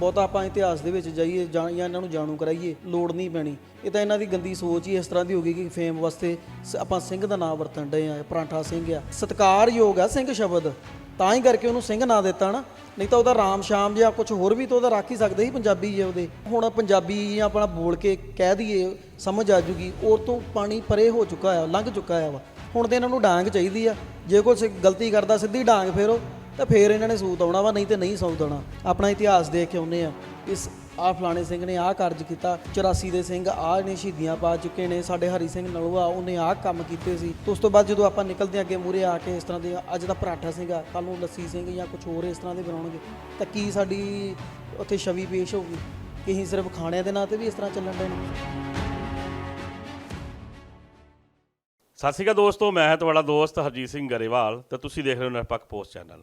ਬਹੁਤਾ ਆਪਾਂ ਇਤਿਹਾਸ ਦੇ ਵਿੱਚ ਜਾਈਏ, ਜਾਂ ਜਾਂ ਇਹਨਾਂ ਨੂੰ ਜਾਣੂ ਕਰਾਈਏ, ਲੋੜ ਨਹੀਂ ਪੈਣੀ। ਇਹ ਤਾਂ ਇਹਨਾਂ ਦੀ ਗੰਦੀ ਸੋਚ ਹੀ ਇਸ ਤਰ੍ਹਾਂ ਦੀ ਹੋ ਗਈ ਕਿ ਫੇਮ ਵਾਸਤੇ ਸ- ਆਪਾਂ ਸਿੰਘ ਦਾ ਨਾਮ ਵਰਤਣ ਡਏ ਆ ਪਰਾਂਠਾ ਸਿੰਘ ਆ। ਸਤਿਕਾਰਯੋਗ ਆ ਸਿੰਘ ਸ਼ਬਦ। ਤਾਂ ਹੀ ਕਰਕੇ ਉਹਨੂੰ ਸਿੰਘ ਨਾਂ ਦਿੱਤਾ ਨਾ, ਨਹੀਂ ਤਾਂ ਉਹਦਾ ਰਾਮ ਸ਼ਾਮ ਜਾਂ ਕੁਝ ਹੋਰ ਵੀ ਤਾਂ ਉਹਦਾ ਰੱਖ ਹੀ ਸਕਦੇ ਸੀ ਪੰਜਾਬੀ ਜੇ ਉਹਦੇ। ਹੁਣ ਪੰਜਾਬੀ ਜਾਂ ਆਪਣਾ ਬੋਲ ਕੇ ਕਹਿ ਦਈਏ, ਸਮਝ ਆ ਜੂਗੀ, ਉਹ ਤੋਂ ਪਾਣੀ ਪਰੇ ਹੋ ਚੁੱਕਾ ਆ, ਲੰਘ ਚੁੱਕਾ ਆ ਵਾ। ਹੁਣ ਤੇ ਇਹਨਾਂ ਨੂੰ ਡਾਂਗ ਚਾਹੀਦੀ ਆ। ਜੇ ਕੋਈ ਸ- ਗਲਤੀ ਕਰਦਾ, ਸਿੱਧੀ ਡਾਂਗ ਫੇਰੋ। ਤਾਂ ਫੇਰ ਇਹਨਾਂ ਨੇ ਸੂਤ ਆਉਣਾ ਵਾ, ਨਹੀਂ ਤੇ ਨਹੀਂ ਸੂਤ ਦੇਣਾ ਆਪਣਾ ਇਤਿਹਾਸ ਦੇਖ ਕੇ ਆਉਂਦੇ ਆ। ਇਸ ਆਹ ਫਲਾਣੇ ਸਿੰਘ ਨੇ ਆਹ ਕਾਰਜ ਕੀਤਾ 84 ਦੇ ਸਿੰਘ ਆਹ ਨੇ ਸ਼ਹੀਦੀਆਂ ਪਾ ਚੁੱਕੇ ਨੇ, ਸਾਡੇ ਹਰੀ ਸਿੰਘ ਨਲੂਆ, ਉਹਨੇ ਆਹ ਕੰਮ ਕੀਤੇ ਸੀ। ਉਸ ਤੋਂ ਬਾਅਦ ਜਦੋਂ ਆਪਾਂ ਨਿਕਲਦੇ ਹਾਂ ਅੱਗੇ ਮੂਰੇ ਆ ਕੇ ਇਸ ਤਰ੍ਹਾਂ ਦੇ, ਅੱਜ ਦਾ ਪਰਾਠਾ ਸਿੰਘ ਆ ਕੱਲ ਨੂੰ ਲੱਸੀ ਸਿੰਘ ਜਾਂ ਕੁਝ ਹੋਰ ਇਸ ਤਰ੍ਹਾਂ ਦੇ ਬਣਾਉਣਗੇ, ਤਾਂ ਕੀ ਸਾਡੀ ਉੱਥੇ ਛਵੀ ਪੇਸ਼ ਹੋਊਗੀ? ਕਿ ਅਸੀਂ ਸਿਰਫ ਖਾਣਿਆਂ ਦੇ ਨਾਂ ਤੇ ਵੀ ਇਸ ਤਰ੍ਹਾਂ ਚੱਲਣ ਦੇ ਨੇ? ਸਤਿ ਸ਼੍ਰੀ ਅਕਾਲ ਦੋਸਤੋ, ਮੈਂ ਹਾਂ ਤੁਹਾਡਾ ਦੋਸਤ ਹਰਜੀਤ ਸਿੰਘ ਗਰੇਵਾਲ, ਤੇ ਤੁਸੀਂ ਦੇਖ ਰਹੇ ਹੋ ਨਿਰਪੱਖ ਪੋਸਟ ਚੈਨਲ।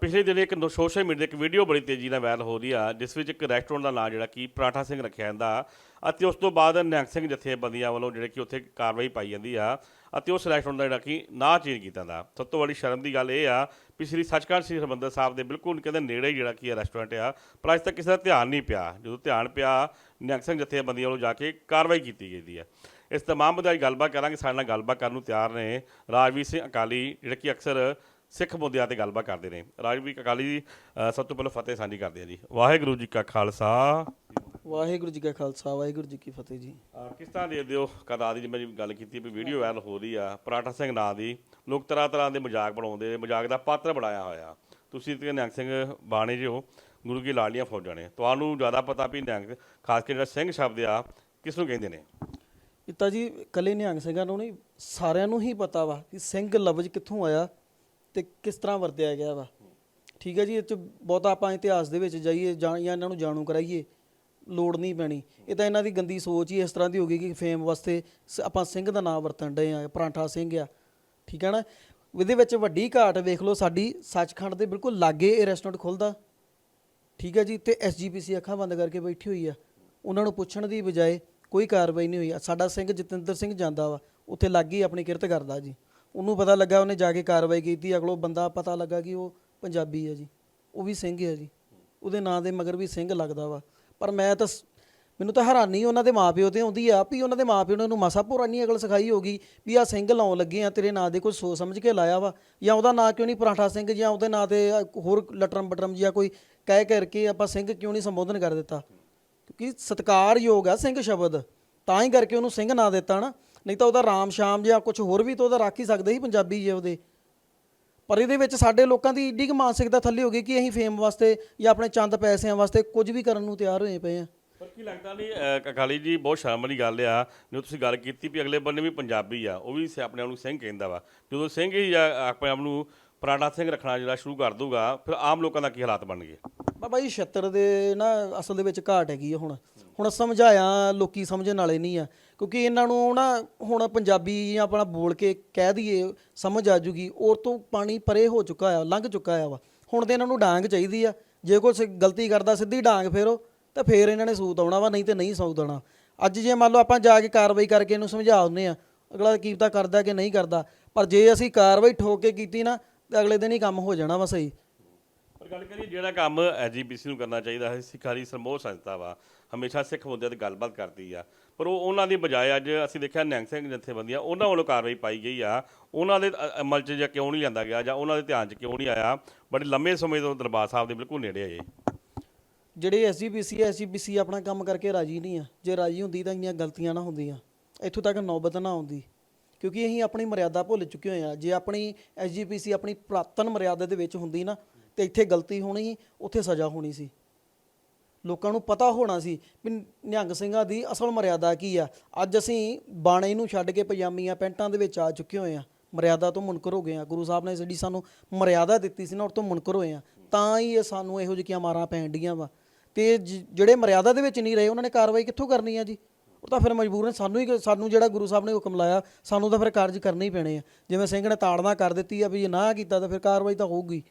ਪਿਛਲੇ ਦਿਨ ਇੱਕ ਨੋ- ਸੋਸ਼ਲ ਮੀਡੀਆ 'ਤੇ ਇੱਕ ਵੀਡੀਓ ਬੜੀ ਤੇਜ਼ੀ ਨਾਲ ਵਾਇਰਲ ਹੋ ਰਹੀ ਆ, ਜਿਸ ਵਿੱਚ ਇੱਕ ਰੈਸਟੋਰੈਂਟ ਦਾ ਨਾਮ ਜਿਹੜਾ ਕਿ ਪਰਾਠਾ ਸਿੰਘ ਰੱਖਿਆ ਜਾਂਦਾ ਅਤੇ ਉਸ ਤੋਂ ਬਾਅਦ ਨਿਹੰਗ ਸਿੰਘ ਜਥੇਬੰਦੀਆਂ ਵੱਲੋਂ ਜਿਹੜੇ ਕਿ ਉੱਥੇ ਕਾਰਵਾਈ ਪਾਈ ਜਾਂਦੀ ਆ ਅਤੇ ਉਸ ਰੈਸਟੋਰੈਂਟ ਦਾ ਜਿਹੜਾ ਕਿ ਨਾਂ ਚੇਂਜ ਕੀਤਾ ਜਾਂਦਾ। ਸਭ ਤੋਂ ਵੱਡੀ ਸ਼ਰਮ ਦੀ ਗੱਲ ਇਹ ਆ ਵੀ ਸ੍ਰੀ ਸੱਚਖੰਡ ਸ੍ਰੀ ਹਰਿਮੰਦਰ ਸਾਹਿਬ ਦੇ ਬਿਲਕੁਲ ਕਹਿੰਦੇ ਨੇੜੇ ਹੀ ਜਿਹੜਾ ਕੀ ਰੈਸਟੋਰੈਂਟ ਆ, ਪਰ ਅੱਜ ਤੱਕ ਕਿਸੇ ਦਾ ਧਿਆਨ ਨਹੀਂ ਪਿਆ। ਜਦੋਂ ਧਿਆਨ ਪਿਆ ਨਿਹੰਗ ਸਿੰਘ ਜਥੇਬੰਦੀਆਂ ਵੱਲੋਂ ਜਾ ਕੇ ਕਾਰਵਾਈ ਕੀਤੀ ਗਈ ਹੈ। ਇਸ ਤਮਾਮ ਮੁੱਦਿਆਂ ਗੱਲਬਾਤ ਕਰਾਂਗੇ। ਸਾਡੇ ਨਾਲ ਗੱਲਬਾਤ ਕਰਨ ਨੂੰ ਤਿਆਰ ਨੇ ਰਾਜਵੀਰ ਸਿੰਘ ਅਕਾਲੀ, ਜਿਹੜੇ ਕਿ ਅਕਸਰ ਸਿੱਖ ਮੁੱਦਿਆਂ ਤੇ ਗੱਲਬਾਤ ਕਰਦੇ ਨੇ। ਰਾਜਵੀਰ ਅਕਾਲੀ ਜੀ ਅ, ਸਭ ਤੋਂ ਪਹਿਲਾਂ ਫਤਿਹ ਸਾਂਝੀ ਕਰਦੇ ਆ ਜੀ। ਵਾਹਿਗੁਰੂ ਜੀ ਕਾ ਖਾਲਸਾ। ਵਾਹਿਗੁਰੂ ਜੀ ਕਾ ਖਾਲਸਾ ਵਾਹਿਗੁਰੂ ਜੀ ਕੀ ਫਤਿਹ ਜੀ। ਅ, ਕਿਸ ਤਰ੍ਹਾਂ ਦੇ ਦਿਓ ਕਦਾ ਦੀ ਜਿਵੇਂ ਗੱਲ ਕੀਤੀ ਵੀ ਵੀਡੀਓ ਵਾਇਰਲ ਹੋ ਰਹੀ ਆ ਪਰਾਠਾ ਸਿੰਘ ਨਾਂ ਦੀ। ਲੋਕ ਤਰ੍ਹਾਂ ਤਰ੍ਹਾਂ ਦੇ ਮਜ਼ਾਕ ਬਣਾਉਂਦੇ ਨੇ ਮਜ਼ਾਕ ਦਾ ਪਾਤਰ ਬਣਾਇਆ ਹੋਇਆ। ਤੁਸੀਂ ਤੇ ਨਿਹੰਗ ਸਿੰਘ ਬਾਣੇ ਜੋ ਗੁਰੂ ਕੀ ਲਾਲੀਆਂ ਫੌਜਾਂ ਨੇ। ਤੁਹਾਨੂੰ ਜ਼ਿਆਦਾ ਪਤਾ ਵੀ ਨਿਹੰਗ ਖਾਸ ਕਰਕੇ ਜਿਹੜਾ ਸਿੰਘ ਸ਼ਬਦ ਆ ਕਿਸ ਨੂੰ ਕਹਿੰਦੇ ਨੇ? ਇਹ ਤਾਂ ਜੀ ਕੱਲੇ ਨਿਹੰਗ ਸਿੰਘਾਂ ਨੂੰ ਨਹੀਂ ਸਾਰਿਆਂ ਨੂੰ ਹੀ ਪਤਾ ਵਾ ਕਿ ਸਿੰਘ ਲਫ਼ਜ਼ ਕਿੱਥੋਂ ਆਇਆ ਤੇ ਕਿਸ ਤਰ੍ਹਾਂ ਵਰਤਿਆ ਗਿਆ ਵਾ? ਠੀਕ ਹੈ ਜੀ, ਇਹ ਚ ਬਹੁਤਾ ਆਪਾਂ ਇਤਿਹਾਸ ਦੇ ਵਿੱਚ ਜਾਈਏ, ਜਾਂ ਜਾਂ ਇਹਨਾਂ ਨੂੰ ਜਾਣੂ ਕਰਾਈਏ, ਲੋੜ ਨਹੀਂ ਪੈਣੀ। ਇਹ ਤਾਂ ਇਹਨਾਂ ਦੀ ਗੰਦੀ ਸੋਚ ਹੀ ਇਸ ਤਰ੍ਹਾਂ ਦੀ ਹੋ ਗਈ ਕਿ ਫੇਮ ਵਾਸਤੇ ਸ- ਆਪਾਂ ਸਿੰਘ ਦਾ ਨਾਮ ਵਰਤਣ ਡਏ ਆ ਪਰਾਂਠਾ ਸਿੰਘ ਆ। ਠੀਕ ਹੈ ਨਾ? ਇਹਦੇ ਵਿੱਚ ਵੱਡੀ ਘਾਟ ਵੇਖ ਲਓ, ਸਾਡੀ ਸੱਚਖੰਡ ਦੇ ਬਿਲਕੁਲ ਲਾਗੇ ਇਹ ਰੈਸਟੋਰੈਂਟ ਖੁੱਲਦਾ। ਠੀਕ ਹੈ ਜੀ, ਤੇ ਐਸਜੀਪੀਸੀ ਅੱਖਾਂ ਬੰਦ ਕਰਕੇ ਬੈਠੀ ਹੋਈ ਆ। ਉਹਨਾਂ ਨੂੰ ਪੁੱਛਣ ਦੀ ਬਜਾਏ ਕੋਈ ਕਾਰਵਾਈ ਨਹੀਂ ਹੋਈ। ਆ ਸਾਡਾ ਸਿੰਘ ਜਤਿੰਦਰ ਸਿੰਘ ਜਾਂਦਾ ਵਾ, ਉੱਥੇ ਲੱਗੀ ਆਪਣੀ ਕਿਰਤ ਕਰਦਾ ਜੀ। ਉਹਨੂੰ ਪਤਾ ਲੱਗਾ, ਉਹਨੇ ਜਾ ਕੇ ਕਾਰਵਾਈ ਕੀਤੀ, ਅਗਲੋ ਬੰਦਾ ਪਤਾ ਲੱਗਾ ਕਿ ਉਹ ਪੰਜਾਬੀ ਹੈ ਜੀ। ਉਹ ਵੀ ਸਿੰਘ ਹੈ ਜੀ। ਉਹਦੇ ਨਾਂ ਦੇ ਮਗਰ ਵੀ ਸਿੰਘ ਲੱਗਦਾ ਵਾ। ਪਰ ਮੈਂ ਤਾਂ ਸ- ਮੈਨੂੰ ਤਾਂ ਹੈਰਾਨੀ, ਉਹਨਾਂ ਦੇ ਮਾਪਿਓ ਤੇ ਆਉਂਦੀ ਆ ਵੀ ਉਹਨਾਂ ਦੇ ਮਾਪਿਓ ਨੇ ਉਹਨੂੰ ਮਾਸਾ ਭੋਰਾ ਨਹੀਂ ਅਗਲ ਸਿਖਾਈ ਹੋਗੀ ਵੀ ਆ ਸਿੰਘ ਲਾਉਣ ਲੱਗੇ ਆ, ਤੇਰੇ ਨਾਂ ਦੇ ਕੋਈ ਸੋਚ ਸਮਝ ਕੇ ਲਾਇਆ ਵਾ। ਜਾਂ ਉਹਦਾ ਨਾਂ ਕਿਉਂ ਨਹੀਂ ਪਰਾਠਾ ਸਿੰਘ, ਜਾਂ ਉਹਦੇ ਨਾਂ ਤੇ ਹੋਰ ਲਟਰਮ ਬਟਰਮ ਜਾਂ ਕੋਈ ਕਹਿ ਕਰਕੇ ਆਪਾਂ ਸਿੰਘ ਕਿਉਂ ਨਹੀਂ ਸੰਬੋਧਨ ਕਰ ਦਿੱਤਾ? ਕਿਉਂਕਿ ਸਤਿਕਾਰਯੋਗ ਆ ਸਿੰਘ ਸ਼ਬਦ। ਤਾਂ ਹੀ ਕਰਕੇ ਉਹਨੂੰ ਸਿੰਘ ਨਾਂ ਦਿੱਤਾ ਨਾ। ਨਹੀਂ ਤਾਂ ਉਹਦਾ ਰਾਮ ਸ਼ਾਮ ਜਾਂ ਕੁਝ ਹੋਰ ਵੀ ਤਾਂ ਉਹਦਾ ਰੱਖ ਹੀ ਸਕਦੇ ਸੀ ਪੰਜਾਬੀ ਜੇ ਉਹਦੇ। ਪਰ ਇਹਦੇ ਵਿੱਚ ਸਾਡੇ ਲੋਕਾਂ ਦੀ ਏਡੀ ਕੁ ਮਾਨਸਿਕਤਾ ਥੱਲੇ ਹੋ ਗਈ ਕਿ ਅਸੀਂ ਫੇਮ ਵਾਸਤੇ ਜਾਂ ਆਪਣੇ ਚੰਦ ਪੈਸਿਆਂ ਵਾਸਤੇ ਕੁਝ ਵੀ ਕਰਨ ਨੂੰ ਤਿਆਰ ਹੋਏ ਪਏ ਆ। ਪਰ ਕੀ ਲੱਗਦਾ ਨਹੀਂ ਅ, ਅਕਾਲੀ ਜੀ ਬਹੁਤ ਸ਼ਰਮ ਵਾਲੀ ਗੱਲ ਆ ਜਦੋਂ ਤੁਸੀਂ ਗੱਲ ਕੀਤੀ ਵੀ ਅਗਲੇ ਬੰਨੇ ਵੀ ਪੰਜਾਬੀ ਆ ਉਹ ਵੀ ਆਪਣੇ ਆਪ ਨੂੰ ਸਿੰਘ ਕਹਿੰਦਾ ਵਾ। ਜਦੋਂ ਸਿੰਘ ਹੀ ਆਪਣੇ ਆਪ ਨੂੰ ਪਰਾਠਾ ਸਿੰਘ ਰੱਖਣਾ ਜਿਹੜਾ ਸ਼ੁਰੂ ਕਰ ਦੂਗਾ ਫਿਰ ਆਮ ਲੋਕਾਂ ਦਾ ਕੀ ਹਾਲਾਤ ਬਣਨਗੇ ਬਾਬਾ ਜੀ 76 ਦੇ ਨਾ ਅਸਲ ਦੇ ਵਿੱਚ ਘਾਟ ਹੈਗੀ ਆ ਹੁਣ। ਹੁਣ ਸਮਝਾਇਆ, ਲੋਕੀ ਸਮਝਣ ਵਾਲੇ ਨਹੀਂ ਆ। ਕਿਉਂਕਿ ਇਹਨਾਂ ਨੂੰ ਨਾ ਹੁਣ ਪੰਜਾਬੀ ਜਾਂ ਆਪਣਾ ਬੋਲ ਕੇ ਕਹਿ ਦਈਏ, ਸਮਝ ਆ ਜੂਗੀ ਔਰ ਤੋਂ ਪਾਣੀ ਪਰੇ ਹੋ ਚੁੱਕਾ ਆ, ਲੰਘ ਚੁੱਕਾ ਆ ਵਾ। ਹੁਣ ਤੇ ਇਹਨਾਂ ਨੂੰ ਡਾਂਗ ਚਾਹੀਦੀ ਆ। ਜੇ ਕੋਈ ਸ- ਗਲਤੀ ਕਰਦਾ, ਸਿੱਧੀ ਡਾਂਗ ਫੇਰੋ, ਤਾਂ ਫੇਰ ਇਹਨਾਂ ਨੇ ਸੂਤ ਆਉਣਾ ਵਾ, ਨਹੀਂ ਤੇ ਨਹੀਂ ਸੂਤ ਦੇਣਾ ਅੱਜ ਜੇ ਮੰਨ ਲਓ ਆਪਾਂ ਜਾ ਕੇ ਕਾਰਵਾਈ ਕਰਕੇ ਇਹਨੂੰ ਸਮਝਾ ਆਉਂਦੇ ਆ, ਅਗਲਾ ਕੀਪਤਾ ਕਰਦਾ ਕਿ ਨਹੀਂ ਕਰਦਾ, ਪਰ ਜੇ ਅਸੀਂ ਕਾਰਵਾਈ ਠੋਕ ਕੇ ਕੀਤੀ ਨਾ, ਤੇ ਅਗਲੇ ਦਿਨ ਹੀ ਕੰਮ ਹੋ ਜਾਣਾ ਵਾ ਸਹੀ। ਪਰ ਗੱਲ ਕਰੀਏ, ਜਿਹੜਾ ਕੰਮ ਐਜੀਪੀਸੀ ਨੂੰ ਕਰਨਾ ਚਾਹੀਦਾ ਹੈ, ਸਿੱਖਾਰੀ ਸਮੂਹ ਸੰਸਥਾ ਵਾ, ਹਮੇਸ਼ਾ ਸਿੱਖ ਮੁੱਦਿਆਂ ਤੇ ਗੱਲਬਾਤ ਕਰਦੀ ਆ। ਪਰ ਉਹ ਉਹਨਾਂ ਦੀ ਬਜਾਏ ਅੱਜ ਅਸੀਂ ਦੇਖਿਆ ਨਿਹੰਗ ਸਿੰਘ ਜਥੇਬੰਦੀਆਂ, ਉਹਨਾਂ ਵੱਲੋਂ ਕਾਰਵਾਈ ਪਾਈ ਗਈ ਆ। ਉਹਨਾਂ ਦੇ ਅਮਲ 'ਚ ਜਾਂ ਕਿਉਂ ਨਹੀਂ ਲਿਆਂਦਾ ਗਿਆ, ਜਾਂ ਉਹਨਾਂ ਦੇ ਧਿਆਨ 'ਚ ਕਿਉਂ ਨਹੀਂ ਆਇਆ? ਬੜੇ ਲੰਮੇ ਸਮੇਂ ਤੋਂ ਦਰਬਾਰ ਸਾਹਿਬ ਦੇ ਬਿਲਕੁਲ ਨੇੜੇ ਆ ਇਹ। ਜਿਹੜੇ ਐਸਜੀਪੀਸੀ ਐਸਜੀਪੀਸੀ ਆਪਣਾ ਕੰਮ ਕਰਕੇ ਰਾਜੀ ਨਹੀਂ ਆ। ਜੇ ਰਾਜੀ ਹੁੰਦੀ ਤਾਂ ਇੰਨੀਆਂ ਗਲਤੀਆਂ ਨਾ ਹੁੰਦੀਆਂ। ਇੱਥੋਂ ਤੱਕ ਨੌਬਤ ਨਾ ਆਉਂਦੀ। ਕਿਉਂਕਿ ਅਸੀਂ ਆਪਣੀ ਮਰਿਆਦਾ ਭੁੱਲ ਚੁੱਕੇ ਹੋਏ ਆ। ਜੇ ਆਪਣੀ ਐਸਜੀਪੀਸੀ ਆਪਣੀ ਪ੍ਰਾਤਨ ਮਰਿਆਦਾ ਦੇ ਵਿੱਚ ਹੁੰਦੀ ਨਾ ਤੇ ਇੱਥੇ ਗਲਤੀ ਹੋਣੀ, ਉੱਥੇ ਸਜ਼ਾ ਹੋਣੀ ਸੀ। ਲੋਕਾਂ ਨੂੰ ਪਤਾ ਹੋਣਾ ਸੀ ਵੀ ਨਿਹੰਗ ਸਿੰਘਾਂ ਦੀ ਅਸਲ ਮਰਿਆਦਾ ਕੀ ਆ। ਅੱਜ ਅਸੀਂ ਬਾਣੇ ਨੂੰ ਛੱਡ ਕੇ ਪਜਾਮੀਆਂ ਪੈਂਟਾਂ ਦੇ ਵਿੱਚ ਆ ਚੁੱਕੇ ਹੋਏ ਆ। ਮਰਿਆਦਾ ਤੋਂ ਮੁਨਕਰ ਹੋ ਗਏ ਆ। ਗੁਰੂ ਸਾਹਿਬ ਨੇ ਜਿਹੜੀ ਸਾਨੂੰ ਮਰਿਆਦਾ ਦਿੱਤੀ ਸੀ ਨਾ, ਉਹ ਤੋਂ ਮੁਨਕਰ ਹੋਏ ਆ। ਤਾਂ ਹੀ ਇਹ ਸਾਨੂੰ ਇਹੋ ਜਿਹੀਆਂ ਮਾਰਾਂ ਪੈਣ ਡੀਆਂ ਵਾ। ਤੇ ਜਿਹੜੇ ਮਰਿਆਦਾ ਦੇ ਵਿੱਚ ਨਹੀਂ ਰਹੇ, ਉਹਨਾਂ ਨੇ ਕਾਰਵਾਈ ਕਿੱਥੋਂ ਕਰਨੀ ਆ ਜੀ? ਉਹ ਤਾਂ ਫਿਰ ਮਜਬੂਰ ਨੇ। ਸਾਨੂੰ ਹੀ ਸਾਨੂੰ ਜਿਹੜਾ ਗੁਰੂ ਸਾਹਿਬ ਨੇ ਹੁਕਮ ਲਾਇਆ, ਸਾਨੂੰ ਤਾਂ ਫਿਰ ਕਾਰਜ ਕਰਨੇ ਹੀ ਪੈਣੇ ਆ। ਜਿਵੇਂ ਸਿੰਘ ਨੇ ਤਾੜਨਾ ਕਰ ਦਿੱਤੀ ਆ ਵੀ ਜੇ ਨਾ ਕੀਤਾ ਤਾਂ ਫਿਰ ਕਾਰਵਾਈ ਤਾਂ ਹੋਊਗੀ।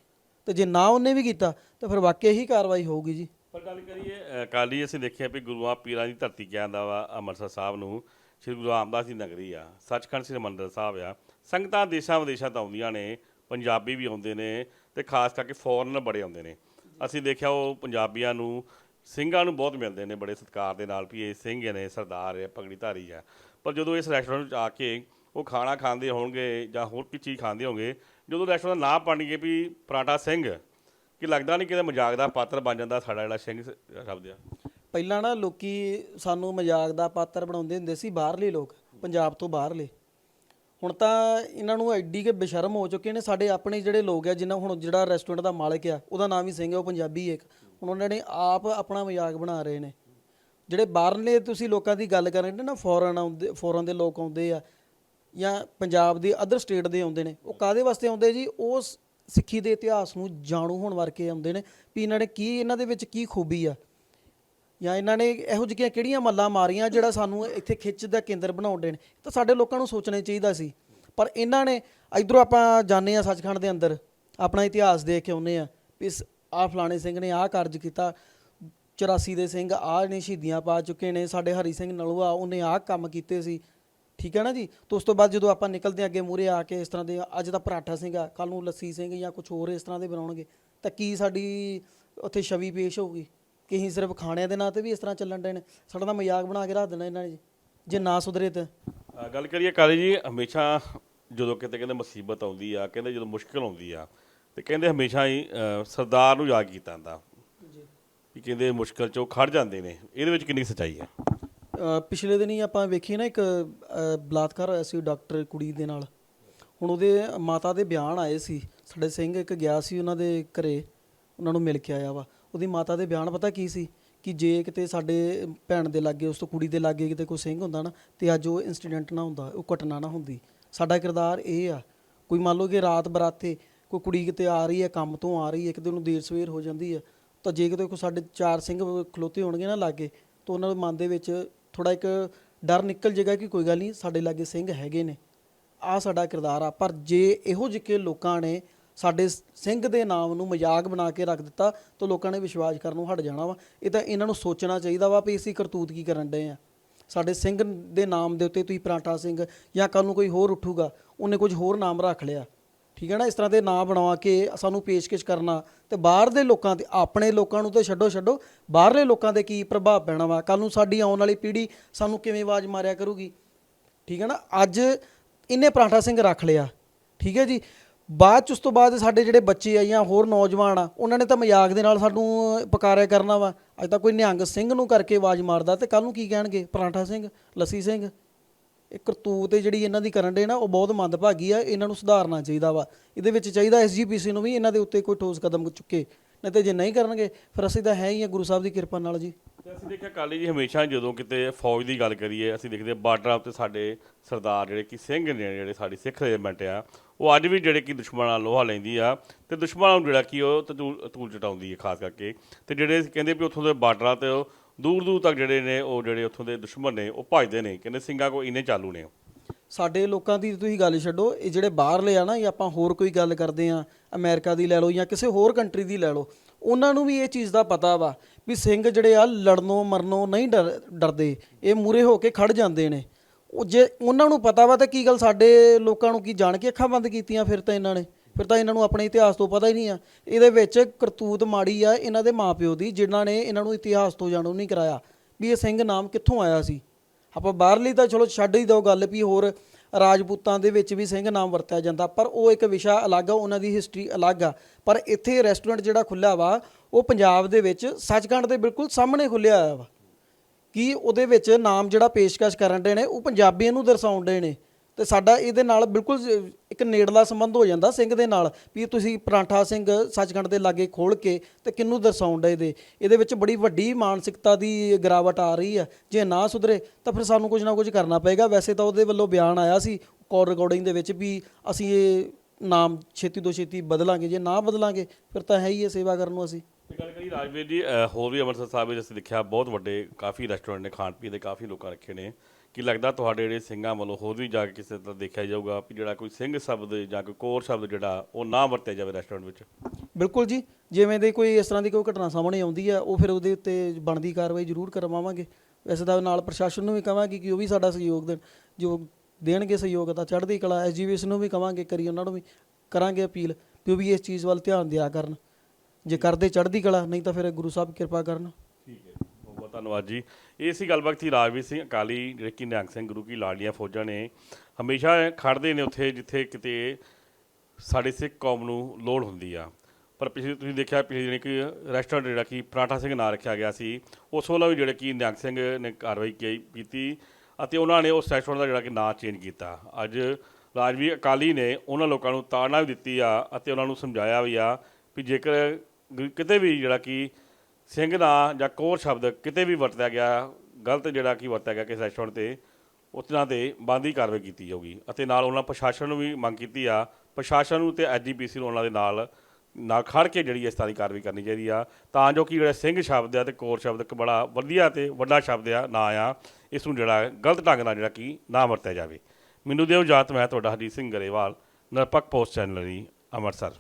ਤੇ ਜੇ ਨਾ ਉਹਨੇ ਵੀ ਕੀਤਾ ਤਾਂ ਫਿਰ ਵਾਕਿਆ ਹੀ ਕਾਰਵਾਈ ਹੋਊਗੀ ਜੀ। ਪਰ ਗੱਲ ਕਰੀਏ ਅ, ਕਾਲੀ ਅਸੀਂ ਦੇਖਿਆ ਵੀ ਗੁਰੂਆਂ ਪੀਰਾਂ ਦੀ ਧਰਤੀ ਕਹਿੰਦਾ ਵਾ ਅੰਮ੍ਰਿਤਸਰ ਸਾਹਿਬ ਨੂੰ ਸ੍ਰੀ ਗੁਰੂ ਰਾਮਦਾਸ ਦੀ ਨਗਰੀ ਆ ਸੱਚਖੰਡ ਸ੍ਰੀ ਮੰਦਰ ਸਾਹਿਬ ਆ। ਸੰਗਤਾਂ ਦੇਸ਼ਾਂ ਵਿਦੇਸ਼ਾਂ ਤੋਂ ਆਉਂਦੀਆਂ ਨੇ ਪੰਜਾਬੀ ਵੀ ਆਉਂਦੇ ਨੇ ਤੇ ਖਾਸ ਕਰਕੇ ਫੋਰਨ ਬੜੇ ਆਉਂਦੇ ਨੇ। ਅਸੀਂ ਦੇਖਿਆ ਉਹ ਪੰਜਾਬੀਆਂ ਨੂੰ ਸਿੰਘਾਂ ਨੂੰ ਬਹੁਤ ਮਿਲਦੇ ਨੇ ਬੜੇ ਸਤਿਕਾਰ ਦੇ ਨਾਲ ਵੀ ਇਹ ਸਿੰਘ ਨੇ ਸਰਦਾਰ ਹੈ ਪਗੜੀ ਧਾਰੀ ਆ ਪਰ ਜਦੋਂ ਇਸ ਰੈਸਟੋਰੈਂਟ ਵਿੱਚ ਆ ਕੇ ਉਹ ਖਾਣਾ ਖਾਂਦੇ ਹੋਣਗੇ ਜਾਂ ਹੋਰ ਕੀ ਚੀਜ਼ ਖਾਂਦੇ ਹੋਣਗੇ ਜਦੋਂ ਰੈਸਟੋਰੈਂਟ ਦਾ ਨਾਮ ਪਾਣਗੇ ਵੀ ਪਰਾਂਠਾ ਸਿੰਘ, ਕਿ ਲੱਗਦਾ ਨਹੀਂ ਕਿਤੇ ਮਜ਼ਾਕ ਦਾ ਪਾਤਰ ਬਣ ਜਾਂਦਾ ਸਾਡਾ ਜਿਹੜਾ ਸਿੰਘ ਸ਼ਬਦ ਆ ਪਹਿਲਾਂ ਨਾ ਲੋਕੀ ਸਾਨੂੰ ਮਜ਼ਾਕ ਦਾ ਪਾਤਰ ਬਣਾਉਂਦੇ ਹੁੰਦੇ ਸੀ ਬਾਹਰਲੇ ਲੋਕ, ਪੰਜਾਬ ਤੋਂ ਬਾਹਰਲੇ। ਹੁਣ ਤਾਂ ਇਹਨਾਂ ਨੂੰ ਐਡੀ ਕਿ ਬੇਸ਼ਰਮ ਹੋ ਚੁੱਕੇ ਨੇ, ਸਾਡੇ ਆਪਣੇ ਜਿਹੜੇ ਲੋਕ ਆ, ਜਿਨ੍ਹਾਂ ਹੁਣ ਜਿਹੜਾ ਰੈਸਟੋਰੈਂਟ ਦਾ ਮਾਲਕ ਆ, ਉਹਦਾ ਨਾਮ ਹੀ ਸਿੰਘ ਹੈ ਉਹ ਪੰਜਾਬੀ ਇੱਕ ਹੁਣ ਉਹਨਾਂ ਨੇ ਆਪ ਆਪਣਾ ਮਜ਼ਾਕ ਬਣਾ ਰਹੇ ਨੇ। ਜਿਹੜੇ ਬਾਹਰਲੇ ਤੁਸੀਂ ਲੋਕਾਂ ਦੀ ਗੱਲ ਕਰ ਰਹੇ ਨੇ ਨਾ ਫੋਰਨ ਆਉਂਦੇ ਫੋਰਨ ਦੇ ਲੋਕ ਆਉਂਦੇ ਆ ਜਾਂ ਪੰਜਾਬ ਦੇ ਅਦਰ ਸਟੇਟ ਦੇ ਆਉਂਦੇ ਨੇ, ਉਹ ਕਾਦੇ ਵਾਸਤੇ ਆਉਂਦੇ ਜੀ? ਉਸ ਸਿੱਖੀ ਦੇ ਇਤਿਹਾਸ ਨੂੰ ਜਾਣੂ ਹੋਣ ਵਰਕੇ ਆਉਂਦੇ ਨੇ ਵੀ ਇਹਨਾਂ ਨੇ ਕੀ, ਇਹਨਾਂ ਦੇ ਵਿੱਚ ਕੀ ਖੂਬੀ ਆ? ਜਾਂ ਇਹਨਾਂ ਨੇ ਇਹੋ ਜਿਹੀਆਂ ਕਿਹੜੀਆਂ ਮੱਲਾਂ ਮਾਰੀਆਂ ਜਿਹੜਾ ਸਾਨੂੰ ਇੱਥੇ ਖਿੱਚ ਦਾ ਕੇਂਦਰ ਬਣਾਉਂਦੇ ਨੇ? ਤਾਂ ਸਾਡੇ ਲੋਕਾਂ ਨੂੰ ਸੋਚਣਾ ਚਾਹੀਦਾ ਸੀ। ਪਰ ਇਹਨਾਂ ਨੇ, ਇਧਰੋਂ ਆਪਾਂ ਜਾਣੇ ਆ ਸੱਚਖੰਡ ਦੇ ਅੰਦਰ, ਆਪਣਾ ਇਤਿਹਾਸ ਦੇਖ ਕੇ ਆਉਨੇ ਆ ਵੀ ਆ ਫਲਾਣੇ ਸਿੰਘ ਨੇ ਆਹ ਕਾਰਜ ਕੀਤਾ 84 ਦੇ ਸਿੰਘ ਆਹ ਨੇ ਸ਼ਹੀਦੀਆਂ ਪਾ ਚੁੱਕੇ ਨੇ, ਸਾਡੇ ਹਰੀ ਸਿੰਘ ਨਲੂਆ, ਉਹਨੇ ਆਹ ਕੰਮ ਕੀਤੇ ਸੀ। ਠੀਕ ਹੈ ਨਾ ਜੀ? ਤੇ ਉਸ ਤੋਂ ਬਾਅਦ ਜਦੋਂ ਆਪਾਂ ਨਿਕਲਦੇ ਹਾਂ ਅੱਗੇ ਮੂਰੇ ਆ ਕੇ ਇਸ ਤਰ੍ਹਾਂ ਦੇ ਅੱਜ ਦਾ ਪਰਾਠਾ ਸਿੰਘ ਕੱਲ ਨੂੰ ਲੱਸੀ ਸਿੰਘ ਜਾਂ ਕੁਝ ਹੋਰ ਇਸ ਤਰ੍ਹਾਂ ਦੇ ਬਣਾਉਣਗੇ ਤਾਂ ਕੀ ਸਾਡੀ ਉੱਥੇ ਛਵੀ ਪੇਸ਼ ਹੋਊਗੀ? ਕਿ ਅਸੀਂ ਸਿਰਫ ਖਾਣਿਆਂ ਦੇ ਨਾਂ ਤੇ ਵੀ ਇਸ ਤਰ੍ਹਾਂ ਚੱਲਣ ਦੇ ਨੇ? ਸਾਡਾ ਤਾਂ ਮਜ਼ਾਕ ਬਣਾ ਕੇ ਰੱਖ ਦੇਣਾ ਇਹਨਾਂ ਨੇ ਜੀ ਜੇ ਨਾ ਸੁਧਰੇ ਤਾਂ। ਗੱਲ ਕਰੀਏ ਕਾਲੀ ਜੀ ਹਮੇਸ਼ਾ ਜਦੋਂ ਕਿਤੇ ਕਹਿੰਦੇ ਮੁਸੀਬਤ ਆਉਂਦੀ ਆ ਕਹਿੰਦੇ ਜਦੋਂ ਮੁਸ਼ਕਲ ਆਉਂਦੀ ਆ ਤੇ ਕਹਿੰਦੇ ਹਮੇਸ਼ਾ ਹੀ ਸਰਦਾਰ ਨੂੰ ਯਾਦ ਕੀਤਾ ਜਾਂਦਾ। ਵੀ ਕਹਿੰਦੇ ਮੁਸ਼ਕਲ ਚ ਖੜ ਜਾਂਦੇ ਨੇ ਇਹਦੇ ਵਿੱਚ ਕਿੰਨੀ ਸੱਚਾਈ ਹੈ? ਪਿਛਲੇ ਦਿਨੀ ਆਪਾਂ ਵੇਖੀ ਨਾ ਇੱਕ ਬਲਾਤਕਾਰ ਹੋਇਆ ਸੀ ਡਾਕਟਰ ਕੁੜੀ ਦੇ ਨਾਲ। ਹੁਣ ਉਹਦੇ ਮਾਤਾ ਦੇ ਬਿਆਨ ਆਏ ਸੀ। ਸਾਡੇ ਸਿੰਘ ਇੱਕ ਗਿਆ ਸੀ ਉਹਨਾਂ ਦੇ ਘਰੇ, ਉਹਨਾਂ ਨੂੰ ਮਿਲ ਕੇ ਆਇਆ ਵਾ। ਉਹਦੀ ਮਾਤਾ ਦੇ ਬਿਆਨ ਪਤਾ ਕੀ ਸੀ? ਕਿ ਜੇ ਕਿਤੇ ਸਾਡੇ ਭੈਣ ਦੇ ਲਾਗੇ, ਉਸ ਤੋਂ ਕੁੜੀ ਦੇ ਲਾਗੇ ਕਿਤੇ ਕੋਈ ਸਿੰਘ ਹੁੰਦਾ ਨਾ, ਤੇ ਅੱਜ ਉਹ ਇਨਸੀਡੈਂਟ ਨਾ ਹੁੰਦਾ, ਉਹ ਘਟਨਾ ਨਾ ਹੁੰਦੀ। ਸਾਡਾ ਕਿਰਦਾਰ ਇਹ ਆ, ਕੋਈ ਮੰਨ ਲਓ ਕਿ ਰਾਤ ਬਰਾਤੇ ਕੋਈ ਕੁੜੀ ਕਿਤੇ ਆ ਰਹੀ ਹੈ, ਕੰਮ ਤੋਂ ਆ ਰਹੀ ਹੈ ਕਿਤੇ ਉਹਨੂੰ ਦੇਰ ਸਵੇਰ ਹੋ ਜਾਂਦੀ ਹੈ, ਤਾਂ ਜੇ ਕਿਤੇ ਕੋਈ ਸਾਡੇ ਚਾਰ ਸਿੰਘ ਖਲੋਤੇ ਹੋਣਗੇ ਨਾ ਲਾਗੇ, ਤਾਂ ਉਹਨਾਂ ਦੇ ਮਨ ਦੇ ਵਿੱਚ ਥੋੜਾ ਇੱਕ ਡਰ ਨਿਕਲ ਜਾਏਗਾ ਕਿ ਕੋਈ ਗੱਲ ਨਹੀਂ, ਸਾਡੇ ਲਾਗੇ ਸਿੰਘ ਹੈਗੇ ਨੇ। ਆ ਸਾਡਾ ਕਿਰਦਾਰ ਆ। ਪਰ ਜੇ ਇਹੋ ਜਿਹੇ ਲੋਕਾਂ ਨੇ ਸਾਡੇ ਸਿੰਘ ਦੇ ਨਾਮ ਨੂੰ ਮਜ਼ਾਕ ਬਣਾ ਕੇ ਰੱਖ ਦਿੱਤਾ, ਤਾਂ ਲੋਕਾਂ ਨੇ ਵਿਸ਼ਵਾਸ ਕਰਨੋਂ ਹਟ ਜਾਣਾ ਵਾ। ਇਹ ਤਾਂ ਇਹਨਾਂ ਨੂੰ ਸੋਚਣਾ ਚਾਹੀਦਾ ਵਾ ਵੀ ਅਸੀਂ ਕਰਤੂਤ ਕੀ ਕਰਨ ਡਏ ਆ। ਸਾਡੇ ਸਿੰਘ ਦੇ ਨਾਮ ਦੇ ਉੱਤੇ ਤੁਸੀਂ ਪਰਾਂਠਾ ਸਿੰਘ ਜਾਂ ਕੱਲ ਨੂੰ ਕੋਈ ਹੋਰ ਉੱਠੂਗਾ, ਉਹਨੇ ਕੁਝ ਹੋਰ ਨਾਮ ਰੱਖ ਲਿਆ। ਠੀਕ ਹੈ ਨਾ, ਇਸ ਤਰ੍ਹਾਂ ਦੇ ਨਾਂ ਬਣਾ ਕੇ ਸਾਨੂੰ ਪੇਸ਼ਕਸ਼ ਕਰਨਾ ਤੇ ਬਾਹਰ ਦੇ ਲੋਕਾਂ ਤੇ ਆਪਣੇ ਲੋਕਾਂ ਨੂੰ ਤੇ ਛੱਡੋ ਛੱਡੋ, ਬਾਹਰਲੇ ਲੋਕਾਂ ਤੇ ਕੀ ਪ੍ਰਭਾਵ ਪੈਣਾ ਵਾ? ਕੱਲ ਨੂੰ ਸਾਡੀ ਆਉਣ ਵਾਲੀ ਪੀੜ੍ਹੀ ਸਾਨੂੰ ਕਿਵੇਂ ਆਵਾਜ਼ ਮਾਰਿਆ ਕਰੂਗੀ? ਠੀਕ ਹੈ ਨਾ, ਅੱਜ ਇਹਨੇ ਪਰਾਂਠਾ ਸਿੰਘ ਰੱਖ ਲਿਆ, ਠੀਕ ਹੈ ਜੀ। ਬਾਅਦ ਚ ਉਸ ਤੋਂ ਬਾਅਦ ਸਾਡੇ ਜਿਹੜੇ ਬੱਚੇ ਆ ਜਾਂ ਹੋਰ ਨੌਜਵਾਨ ਆ, ਉਹਨਾਂ ਨੇ ਤਾਂ ਮਜ਼ਾਕ ਦੇ ਨਾਲ ਸਾਨੂੰ ਪਕਾਰਿਆ ਕਰਨਾ ਵਾ। ਅੱਜ ਤਾਂ ਕੋਈ ਨਿਹੰਗ ਸਿੰਘ ਨੂੰ ਕਰਕੇ ਆਵਾਜ਼ ਮਾਰਦਾ ਤੇ ਕੱਲ ਨੂੰ ਕੀ ਕਹਿਣਗੇ? ਪਰਾਂਠਾ ਸਿੰਘ, ਲੱਸੀ ਸਿੰਘ। ਇਹ ਕਰਤੂਤ ਜਿਹੜੀ ਇਹਨਾਂ ਦੀ ਕਰਨ ਦੇ ਨਾ, ਉਹ ਬਹੁਤ ਮੰਦਭਾਗੀ ਆ, ਇਹਨਾਂ ਨੂੰ ਸੁਧਾਰਨਾ ਚਾਹੀਦਾ ਵਾ। ਇਹਦੇ ਵਿੱਚ ਚਾਹੀਦਾ ਐਸਜੀਪੀਸੀ ਨੂੰ ਵੀ ਇਹਨਾਂ ਦੇ ਉੱਤੇ ਕੋਈ ਠੋਸ ਕਦਮ ਚੁੱਕੇ। ਨਹੀਂ ਤੇ ਜੇ ਨਹੀਂ ਕਰਨਗੇ, ਫਿਰ ਅਸੀਂ ਤਾਂ ਹੈ ਹੀ ਆ, ਗੁਰੂ ਸਾਹਿਬ ਦੀ ਕਿਰਪਾ ਨਾਲ ਜੀ। ਅਸੀਂ ਦੇਖਿਆ ਕਾਲੀ ਜੀ ਹਮੇਸ਼ਾ ਜਦੋਂ ਕਿਤੇ ਫੌਜ ਦੀ ਗੱਲ ਕਰੀਏ, ਅਸੀਂ ਦੇਖਦੇ ਹਾਂ ਬਾਰਡਰਾਂ ਉੱਤੇ ਸਾਡੇ ਸਰਦਾਰ ਜਿਹੜੇ ਕਿ ਸਿੰਘ ਨੇ, ਜਿਹੜੇ ਸਾਡੀ ਸਿੱਖ ਰੈਜੀਮੈਂਟ ਆ, ਉਹ ਅੱਜ ਵੀ ਜਿਹੜੇ ਕਿ ਦੁਸ਼ਮਣਾਂ ਨਾਲ ਲੋਹਾ ਲੈਂਦੀ ਆ ਤੇ ਦੁਸ਼ਮਣਾਂ ਨੂੰ ਜਿਹੜਾ ਕਿ ਉਹ ਤੂਲ ਤੂਲ ਚਟਾਉਂਦੀ ਹੈ ਖਾਸ ਕਰਕੇ। ਤੇ ਜਿਹੜੇ ਕਹਿੰਦੇ ਵੀ ਉੱਥੋਂ ਦੇ ਬਾਰਡਰਾਂ ਤੇ ਦੂਰ ਦੂਰ ਤੱਕ ਜਿਹੜੇ ਨੇ ਉਹ ਜਿਹੜੇ ਉੱਥੋਂ ਦੇ ਦੁਸ਼ਮਣ ਨੇ, ਉਹ ਭਜਦੇ ਨੇ। ਕਹਿੰਦੇ ਸਿੰਘਾਂ ਕੋ ਇੰਨੇ ਚਾਲੂ ਨੇ ਸਾਡੇ ਲੋਕਾਂ ਦੀ ਤੁਸੀਂ ਗੱਲ ਛੱਡੋ, ਇਹ ਜਿਹੜੇ ਬਾਹਰਲੇ ਆ ਨਾ ਜਾਂ ਆਪਾਂ ਹੋਰ ਕੋਈ ਗੱਲ ਕਰਦੇ ਆ, ਅਮਰੀਕਾ ਦੀ ਲੈ ਲਓ ਜਾਂ ਕਿਸੇ ਹੋਰ ਕੰਟਰੀ ਦੀ ਲੈ ਲਓ, ਉਹਨਾਂ ਨੂੰ ਵੀ ਇਹ ਚੀਜ਼ ਦਾ ਪਤਾ ਵਾ ਵੀ ਸਿੰਘ ਜਿਹੜੇ ਆ ਲੜਨੋਂ, ਮਰਨੋਂ ਨਹੀਂ ਡਰ- ਡਰਦੇ, ਇਹ ਮੂਰੇ ਹੋ ਕੇ ਖੜ ਜਾਂਦੇ ਨੇ। ਉਹ ਜੇ ਉਹਨਾਂ ਨੂੰ ਪਤਾ ਵਾ ਤਾਂ ਕੀ ਗੱਲ, ਸਾਡੇ ਲੋਕਾਂ ਨੂੰ ਕੀ ਜਾਣ ਕੇ ਅੱਖਾਂ ਬੰਦ ਕੀਤੀਆਂ ਫਿਰ ਤਾਂ ਇਹਨਾਂ ਨੇ। ਫਿਰ ਤਾਂ ਇਹਨਾਂ ਨੂੰ ਆਪਣੇ ਇਤਿਹਾਸ ਤੋਂ ਪਤਾ ਹੀ ਨਹੀਂ ਆ। ਇਹਦੇ ਵਿੱਚ ਕਰਤੂਤ ਮਾੜੀ ਆ ਇਹਨਾਂ ਦੇ ਮਾਪਿਓ ਦੀ, ਜਿਨ੍ਹਾਂ ਨੇ ਇਹਨਾਂ ਨੂੰ ਇਤਿਹਾਸ ਤੋਂ ਜਾਣੂ ਨਹੀਂ ਕਰਾਇਆ ਵੀ ਇਹ ਸਿੰਘ ਨਾਮ ਕਿੱਥੋਂ ਆਇਆ ਸੀ। ਆਪਾਂ ਬਾਹਰਲੀ ਤਾਂ ਚਲੋ ਛੱਡ ਹੀ ਦਿਓ ਗੱਲ ਵੀ, ਹੋਰ ਰਾਜਪੂਤਾਂ ਦੇ ਵਿੱਚ ਵੀ ਸਿੰਘ ਨਾਮ ਵਰਤਿਆ ਜਾਂਦਾ, ਪਰ ਉਹ ਇੱਕ ਵਿਸ਼ਾ ਅਲੱਗ ਆ, ਉਹਨਾਂ ਦੀ ਹਿਸਟਰੀ ਅਲੱਗ ਆ। ਪਰ ਇੱਥੇ ਰੈਸਟੋਰੈਂਟ ਜਿਹੜਾ ਖੁੱਲਿਆ ਵਾ, ਉਹ ਪੰਜਾਬ ਦੇ ਵਿੱਚ ਸੱਚਖੰਡ ਦੇ ਬਿਲਕੁਲ ਸਾਹਮਣੇ ਖੁੱਲਿਆ ਹੋਇਆ ਵਾ। ਕਿ ਉਹਦੇ ਵਿੱਚ ਨਾਮ ਜਿਹੜਾ ਪੇਸ਼ਕਸ਼ ਕਰਨ ਦੇ ਨੇ, ਉਹ ਪੰਜਾਬੀਆਂ ਨੂੰ ਦਰਸਾਉਂਦੇ ਨੇ। ਤੇ ਸਾਡਾ ਇਹਦੇ ਨਾਲ ਬਿਲਕੁਲ ਇੱਕ ਨੇੜਲਾ ਸੰਬੰਧ ਹੋ ਜਾਂਦਾ ਸਿੰਘ ਦੇ ਨਾਲ, ਵੀ ਤੁਸੀਂ ਪਰਾਂਠਾ ਸਿੰਘ ਸੱਚਖੰਡ ਦੇ ਲਾਗੇ ਖੋਲ ਕੇ ਤੇ ਕਿੰਨੂੰ ਦਰਸਾਉਂਦੇ ਇਹਦੇ ਇਹਦੇ ਵਿੱਚ ਬੜੀ ਵੱਡੀ ਮਾਨਸਿਕਤਾ ਦੀ ਗਿਰਾਵਟ ਆ ਰਹੀ ਹੈ ਜੇ ਨਾ ਸੁਧਰੇ, ਤਾਂ ਫਿਰ ਸਾਨੂੰ ਕੁਝ ਨਾ ਕੁਝ ਕਰਨਾ ਪਏਗਾ। ਵੈਸੇ ਤਾਂ ਉਹਦੇ ਵੱਲੋਂ ਬਿਆਨ ਆਇਆ ਸੀ ਕਾਲ ਰਿਕਾਰਡਿੰਗ ਦੇ ਵਿੱਚ ਵੀ ਅਸੀਂ ਇਹ ਨਾਮ ਛੇਤੀ ਤੋਂ ਛੇਤੀ ਬਦਲਾਂਗੇ। ਜੇ ਨਾ ਬਦਲਾਂਗੇ, ਫਿਰ ਤਾਂ ਹੈ ਹੀ ਇਹ ਸੇਵਾ ਕਰਨ ਨੂੰ ਅਸੀਂ। ਗੱਲ ਕਰੀ ਰਾਜਵੀਰ ਜੀ ਹੋਰ ਵੀ ਅੰਮ੍ਰਿਤਸਰ ਸਾਹਿਬ ਵਿੱਚ ਅਸੀਂ ਦੇਖਿਆ ਬਹੁਤ ਵੱਡੇ, ਕਾਫੀ ਰੈਸਟੋਰੈਂਟ ਨੇ ਖਾਣ ਪੀਣ ਦੇ ਕਾਫੀ ਲੋਕਾਂ ਰੱਖੇ ਨੇ। ਕੀ ਲੱਗਦਾ ਤੁਹਾਡੇ ਜਿਹੜੇ ਸਿੰਘਾਂ ਵੱਲੋਂ ਹੋਰ ਵੀ ਜਾ ਕੇ ਕਿਸੇ ਤਰ੍ਹਾਂ ਦੇਖਿਆ ਜਾਊਗਾ ਵੀ ਜਿਹੜਾ ਕੋਈ ਸਿੰਘ ਸ਼ਬਦ ਜਾਂ ਕੋਈ ਕੋਰ ਸ਼ਬਦ ਜਿਹੜਾ ਉਹ ਨਾ ਵਰਤਿਆ ਜਾਵੇ ਰੈਸਟੋਰੈਂਟ ਵਿੱਚ? ਬਿਲਕੁਲ ਜੀ ਜਿਵੇਂ ਦੇ ਕੋਈ ਇਸ ਤਰ੍ਹਾਂ ਦੀ ਕੋਈ ਘਟਨਾ ਸਾਹਮਣੇ ਆਉਂਦੀ ਆ ਉਹ ਫਿਰ ਉਹਦੇ ਉੱਤੇ ਬਣਦੀ ਕਾਰਵਾਈ ਜ਼ਰੂਰ ਕਰਵਾਵਾਂਗੇ। ਵੈਸੇ ਤਾਂ ਨਾਲ ਪ੍ਰਸ਼ਾਸਨ ਨੂੰ ਵੀ ਕਵਾਂਗੇ ਕਿ ਉਹ ਵੀ ਸਾਡਾ ਸਹਿਯੋਗ ਦੇਣ ਜੋ ਦੇਣਗੇ ਸਹਿਯੋਗ ਤਾਂ ਚੜ੍ਹਦੀ ਕਲਾ ਐਸਜੀਵੀਐਸ ਨੂੰ ਵੀ ਕਵਾਂਗੇ ਕਰੀ ਉਹਨਾਂ ਨੂੰ ਵੀ ਕਰਾਂਗੇ ਅਪੀਲ ਵੀ ਉਹ ਵੀ ਇਸ ਚੀਜ਼ ਵੱਲ ਧਿਆਨ ਦਿਆ ਕਰਨ। ਜੇ ਕਰਦੇ ਚੜ੍ਹਦੀ ਕਲਾ ਨਹੀਂ ਤਾਂ ਫਿਰ ਗੁਰੂ ਸਾਹਿਬ ਕਿਰਪਾ ਕਰਨ। ਠੀਕ ਹੈ। ਧੰਨਵਾਦ ਜੀ। ਇਹ ਸੀ ਗੱਲਬਾਤ ਸੀ ਰਾਜਵੀਰ ਸਿੰਘ ਅਕਾਲੀ, ਜਿਹੜੇ ਕਿ ਨਿਹੰਗ ਸਿੰਘ ਗੁਰੂ ਕੀ ਲਾੜੀਆਂ ਫੌਜਾਂ ਨੇ। ਹਮੇਸ਼ਾ ਖੜਦੇ ਨੇ ਉੱਥੇ ਜਿੱਥੇ ਕਿਤੇ ਸਾਡੇ ਸਿੱਖ ਕੌਮ ਨੂੰ ਲੋੜ ਹੁੰਦੀ ਆ। ਪਰ ਪਿਛਲੇ ਤੁਸੀਂ ਦੇਖਿਆ, ਪਿਛਲੇ ਜਿਹੜੇ ਕਿ ਰੈਸਟੋਰੈਂਟ ਜਿਹੜਾ ਕਿ ਪਰਾਠਾ ਸਿੰਘ ਨਾਂ ਰੱਖਿਆ ਗਿਆ ਸੀ, ਉਸ ਵੱਲੋਂ ਵੀ ਜਿਹੜੇ ਕਿ ਨਿਹੰਗ ਸਿੰਘ ਨੇ ਕਾਰਵਾਈ ਕੀ- ਕੀਤੀ ਅਤੇ ਉਹਨਾਂ ਨੇ ਉਸ ਰੈਸਟੋਰੈਂਟ ਦਾ ਜਿਹੜਾ ਕਿ ਨਾਂ ਚੇਂਜ ਕੀਤਾ। ਅੱਜ ਰਾਜਵੀਰ ਅਕਾਲੀ ਨੇ ਉਹਨਾਂ ਲੋਕਾਂ ਨੂੰ ਤਾੜਨਾ ਵੀ ਦਿੱਤੀ ਆ ਅਤੇ ਉਹਨਾਂ ਨੂੰ ਸਮਝਾਇਆ ਵੀ ਆ ਵੀ ਜੇਕਰ ਕਿਤੇ ਵੀ ਜਿਹੜਾ ਕਿ ਸਿੰਘ ਨਾਂ ਜਾਂ ਕੋਰ ਸ਼ਬਦ ਕਿਤੇ ਵੀ ਵਰਤਿਆ ਗਿਆ, ਗਲਤ ਜਿਹੜਾ ਕਿ ਵਰਤਿਆ ਗਿਆ ਕਿਸੇ ਰੈਸਟੋਰੈਂਟ ਤੇ ਉਹਨਾਂ ਤੇ ਬੰਦੀ ਕਾਰਵਾਈ ਕੀਤੀ ਜਾਊਗੀ ਅਤੇ ਨਾਲ ਉਹਨਾਂ ਪ੍ਰਸ਼ਾਸਨ ਨੂੰ ਵੀ ਮੰਗ ਕੀਤੀ ਆ, ਪ੍ਰਸ਼ਾਸਨ ਨੂੰ ਤੇ ਐਜੀਪੀਸੀ ਨੂੰ ਉਹਨਾਂ ਦੇ ਨਾਲ ਨਾਲ ਖੜ ਕੇ ਜਿਹੜੀ ਇਸ ਤਰ੍ਹਾਂ ਦੀ ਕਾਰਵਾਈ ਕਰਨੀ ਚਾਹੀਦੀ ਆ, ਤਾਂ ਜੋ ਕਿ ਜਿਹੜਾ ਸਿੰਘ ਸ਼ਬਦ ਆ ਤੇ ਕੋਰ ਸ਼ਬਦ ਇੱਕ ਬੜਾ ਵਧੀਆ ਤੇ ਵੱਡਾ ਸ਼ਬਦ ਆ, ਨਾ ਆ, ਇਸ ਨੂੰ ਜਿਹੜਾ ਗਲਤ ਢੰਗ ਨਾਲ ਜਿਹੜਾ ਕਿ ਨਾ ਵਰਤਿਆ ਜਾਵੇ। ਮੈਨੂੰ ਦਿਓ ਜਾਤ ਮੈਂ ਤੁਹਾਡਾ ਹਰਜੀਤ ਸਿੰਘ ਗਰੇਵਾਲ, ਨਿਰਪੱਖ ਪੋਸਟ ਚੈਨਲ ਲਈ ਅੰਮ੍ਰਿਤਸਰ।